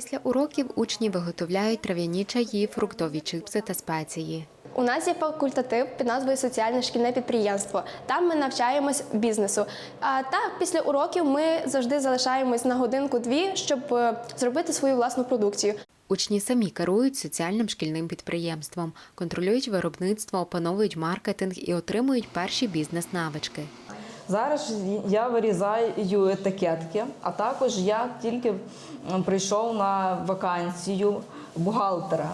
Після уроків учні виготовляють трав'яні чаї, фруктові чипси та спеції. У нас є факультатив під назвою Соціальне шкільне підприємство. Там ми навчаємось бізнесу. А та після уроків ми завжди залишаємось на годинку-дві, щоб е, зробити свою власну продукцію. Учні самі керують соціальним шкільним підприємством, контролюють виробництво, опановують маркетинг і отримують перші бізнес-навички. Зараз я вирізаю етикетки, а також я тільки прийшов на вакансію бухгалтера.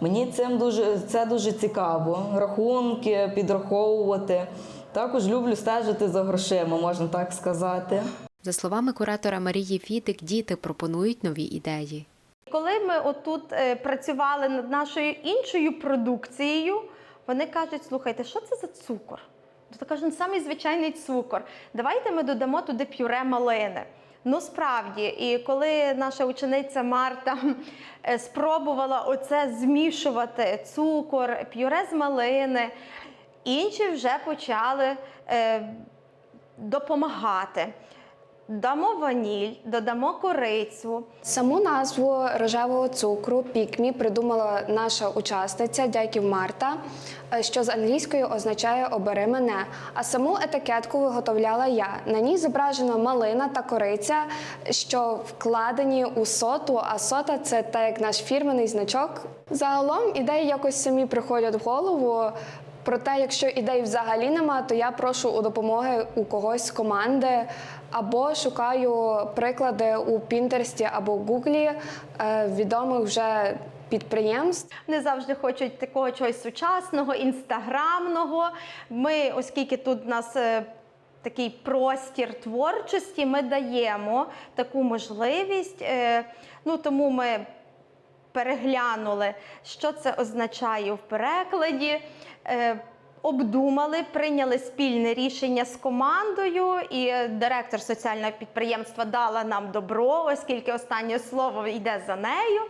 Мені цим дуже це дуже цікаво. Рахунки підраховувати. Також люблю стежити за грошима, можна так сказати. За словами куратора Марії Фітик, діти пропонують нові ідеї. Коли ми отут е, працювали над нашою іншою продукцією, вони кажуть: слухайте, що це за цукор? То кажуть, «Ну, самий звичайний цукор. Давайте ми додамо туди пюре малини. Ну, справді, і коли наша учениця Марта е, спробувала оце змішувати цукор, пюре з малини, інші вже почали е, допомагати. Дамо ваніль, додамо корицю, Саму назву рожевого цукру пікмі придумала наша учасниця дяків Марта, е, що з англійської означає обери мене. А саму етикетку виготовляла я. На ній зображена малина та кориця, що вкладені у соту, а сота це так як наш фірменний значок. Загалом ідеї якось самі приходять в голову. Проте, якщо ідей взагалі нема, то я прошу у допомоги у когось з команди або шукаю приклади у Пінтерсті або Гуглі е, відомих вже підприємств. Вони завжди хочуть такого чогось сучасного, інстаграмного. Ми, оскільки тут у нас е, такий простір творчості, ми даємо таку можливість. Е, Ну, тому ми переглянули, що це означає в перекладі. е, Обдумали, прийняли спільне рішення з командою, і директор соціального підприємства дала нам добро, оскільки останнє слово йде за нею.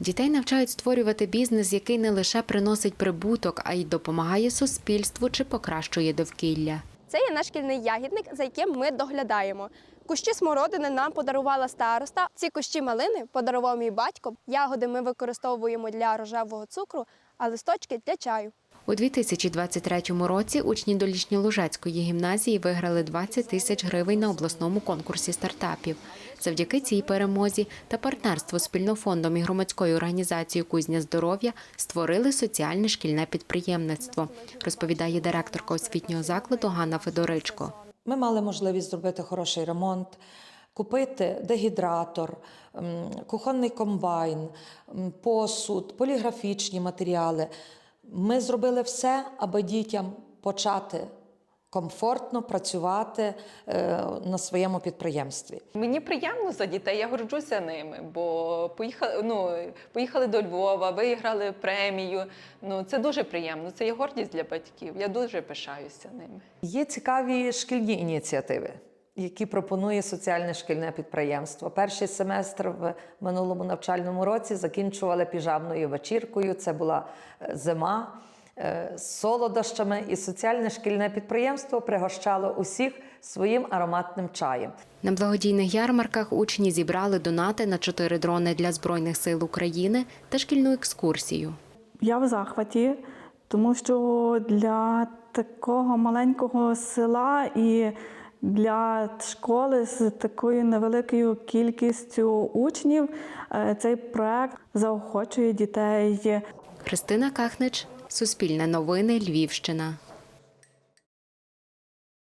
Дітей навчають створювати бізнес, який не лише приносить прибуток, а й допомагає суспільству чи покращує довкілля. Це є наш шкільний ягідник, за яким ми доглядаємо. Кущі смородини нам подарувала староста. Ці кущі малини подарував мій батько. Ягоди ми використовуємо для рожевого цукру, а листочки для чаю. У 2023 році учні Долішньолужецької гімназії виграли 20 тисяч гривень на обласному конкурсі стартапів. Завдяки цій перемозі та партнерству з спільнофондом і громадською організацією Кузня здоров'я створили соціальне шкільне підприємництво, розповідає директорка освітнього закладу Ганна Федоричко. Ми мали можливість зробити хороший ремонт, купити дегідратор, кухонний комбайн, посуд, поліграфічні матеріали. Ми зробили все, аби дітям почати комфортно працювати е, на своєму підприємстві. Мені приємно за дітей, я горджуся ними, бо поїхали, ну, поїхали до Львова, виграли премію. Ну, це дуже приємно, це є гордість для батьків. Я дуже пишаюся ними. Є цікаві шкільні ініціативи, які пропонує соціальне шкільне підприємство. Перший семестр в минулому навчальному році закінчували піжамною вечіркою. Це була е, зима солодощами, і соціальне шкільне підприємство пригощало усіх своїм ароматним чаєм. На благодійних ярмарках учні зібрали донати на чотири дрони для Збройних сил України та шкільну екскурсію. Я в захваті, тому що для такого маленького села і для школи з такою невеликою кількістю учнів е, цей проект заохочує дітей Христина Кахнич, Суспільне новини, Львівщина.